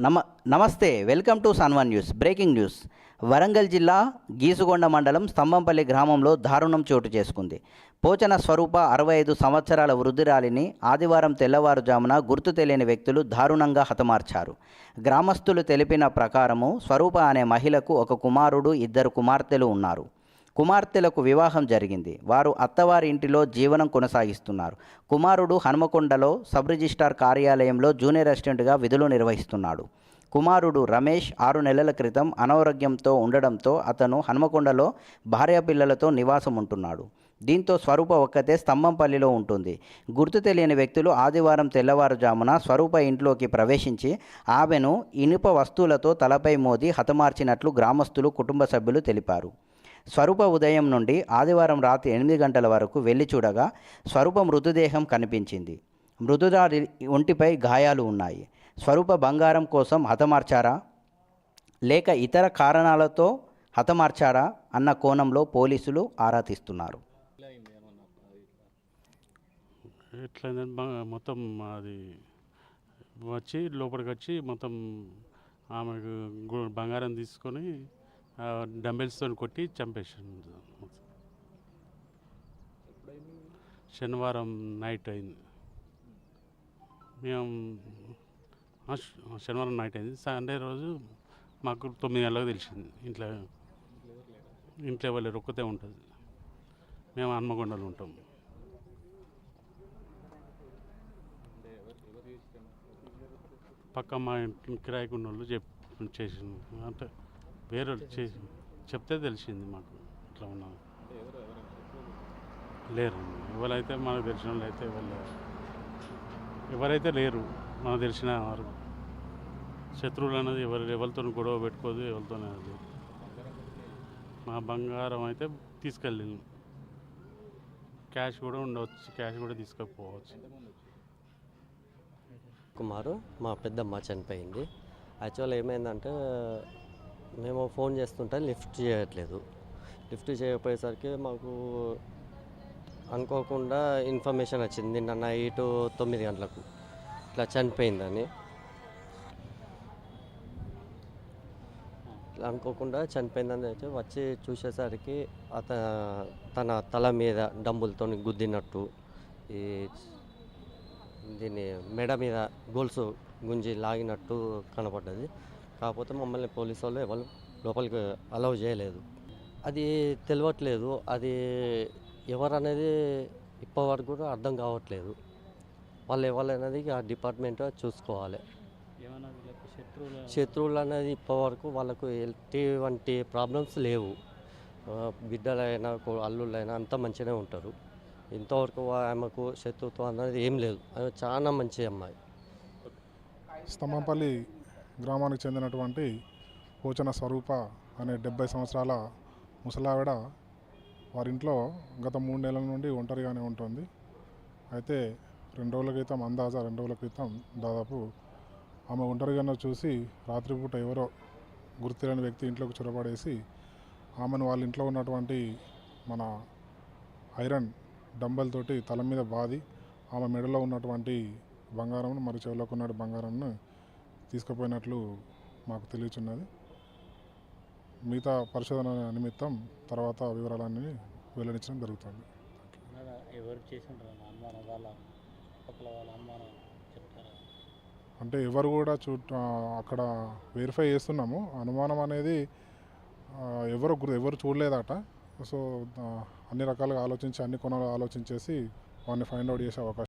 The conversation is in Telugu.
నమ నమస్తే వెల్కమ్ టు సన్వన్ న్యూస్ బ్రేకింగ్ న్యూస్. వరంగల్ జిల్లా గీసుగొండ మండలం స్తంభంపల్లి గ్రామంలో దారుణం చోటు చేసుకుంది. పోచన స్వరూప అరవై ఐదు సంవత్సరాల వృద్ధురాలిని ఆదివారం తెల్లవారుజామున గుర్తు తెలియని వ్యక్తులు దారుణంగా హతమార్చారు. గ్రామస్తులు తెలిపిన ప్రకారము స్వరూప అనే మహిళకు ఒక కుమారుడు ఇద్దరు కుమార్తెలు ఉన్నారు. కుమార్తెలకు వివాహం జరిగింది. వారు అత్తవారి ఇంటిలో జీవనం కొనసాగిస్తున్నారు. కుమారుడు హనుమకొండలో సబ్ రిజిస్ట్రార్ కార్యాలయంలో జూనియర్ అసిస్టెంట్గా విధులు నిర్వహిస్తున్నాడు. కుమారుడు రమేష్ ఆరు నెలల క్రితం అనారోగ్యంతో ఉండడంతో అతను హనుమకొండలో భార్య పిల్లలతో నివాసం ఉంటున్నాడు. దీంతో స్వరూప ఒక్కతే స్తంభంపల్లిలో ఉంటుంది. గుర్తు తెలియని వ్యక్తులు ఆదివారం తెల్లవారుజామున స్వరూప ఇంట్లోకి ప్రవేశించి ఆమెను ఇనుప వస్తువులతో తలపై మోది హతమార్చినట్లు గ్రామస్తులు కుటుంబ సభ్యులు తెలిపారు. స్వరూప ఉదయం నుండి ఆదివారం రాత్రి ఎనిమిది గంటల వరకు వెళ్ళి చూడగా స్వరూప మృతదేహం కనిపించింది. మృదుదారి ఒంటిపై గాయాలు ఉన్నాయి. స్వరూప బంగారం కోసం హతమార్చారా? లేక ఇతర కారణాలతో హతమార్చారా? అన్న కోణంలో పోలీసులు ఆరా తీస్తున్నారు. ఎట్లయిందంటే మొత్తం అది వచ్చి లోపలికి వచ్చి మొత్తం ఆమెకు బంగారం తీసుకొని డంబెల్స్తో కొట్టి చంపేసింది శనివారం నైట్ అయింది. మేము శనివారం నైట్ అయింది. సండే రోజు మాకు తొమ్మిది గంటలకు తెలిసింది. ఇంట్లో ఇంట్లో వాళ్ళు రొక్కతే ఉంటుంది. మేము హన్మకొండలో ఉంటాం. పక్క మా ఇంటి కిరాయికున్న వాళ్ళు చెప్ చేసింది అంటే వేరే వాళ్ళు చేసి చెప్తే తెలిసింది మాకు. ఇట్లా ఉన్నాం లేరు. ఎవరైతే మనకు తెలిసిన వాళ్ళు అయితే ఎవరు లేరు. ఎవరైతే లేరు మనకు తెలిసిన వారు. శత్రువులు అనేది ఎవరు ఎవరితో గొడవ పెట్టుకోదు ఎవరితో లేదు మా బంగారం అయితే తీసుకెళ్ళింది. క్యాష్ కూడా ఉండవచ్చు క్యాష్ కూడా తీసుకపోవచ్చు. కుమారు మా పెద్దమ్మ చనిపోయింది. యాక్చువల్ ఏమైందంటే మేము ఫోన్ చేస్తుంటే లిఫ్ట్ చేయట్లేదు. లిఫ్ట్ చేయకపోయేసరికి మాకు అనుకోకుండా ఇన్ఫర్మేషన్ వచ్చింది నిన్న నైట్ తొమ్మిది గంటలకు. ఇట్లా చనిపోయిందని. ఇట్లా అనుకోకుండా చనిపోయిందని అయితే వచ్చి చూసేసరికి అత తన తల మీద డంబులతో గుద్దినట్టు ఈ దీన్ని మెడ మీద గొలుసు గుంజి లాగినట్టు కనపడ్డది. కాకపోతే మమ్మల్ని పోలీసు వాళ్ళు ఎవరు లోపలికి అలౌ చేయలేదు. అది తెలియట్లేదు అది ఎవరు అనేది ఇప్పటివరకు కూడా అర్థం కావట్లేదు. వాళ్ళు ఎవరనేది ఆ డిపార్ట్మెంట్ చూసుకోవాలి. శత్రువులు అనేది ఇప్పటివరకు వాళ్ళకు ఎటువంటి ప్రాబ్లమ్స్ లేవు. బిడ్డలైనా అల్లుళ్ళైనా అంతా మంచిగానే ఉంటారు. ఇంతవరకు ఆమెకు శత్రుత్వం అనేది ఏం లేదు. ఆమె చాలా మంచి అమ్మాయి. స్తంభంపల్లి గ్రామానికి చెందినటువంటి పోచన స్వరూప అనే డెబ్బై సంవత్సరాల ముసలావిడ వారింట్లో గత మూడు నెలల నుండి ఒంటరిగానే ఉంటుంది. అయితే రెండు రోజుల క్రితం అందాజా రెండు రోజుల క్రితం దాదాపు ఆమె ఒంటరిగానో చూసి రాత్రిపూట ఎవరో గుర్తులేని వ్యక్తి ఇంట్లోకి చొరబడేసి ఆమెను వాళ్ళ ఇంట్లో ఉన్నటువంటి మన ఐరన్ డంబల్ తోటి తల మీద బాది ఆమె మెడలో ఉన్నటువంటి బంగారం మరి చెవులకు ఉన్నటువంటి బంగారంను తీసుకుపోయినట్లు మాకు తెలియచున్నది. మిగతా పరిశోధన నిమిత్తం తర్వాత వివరాలన్నీ వెల్లడించడం జరుగుతుంది. అంటే ఎవరు కూడా చూ అక్కడ వెరిఫై చేస్తున్నాము. అనుమానం అనేది ఎవరు ఎవరు చూడలేదట. సో అన్ని రకాలుగా ఆలోచించి అన్ని కొనాలు ఆలోచించేసి వాడిని ఫైండ్ అవుట్ చేసే అవకాశం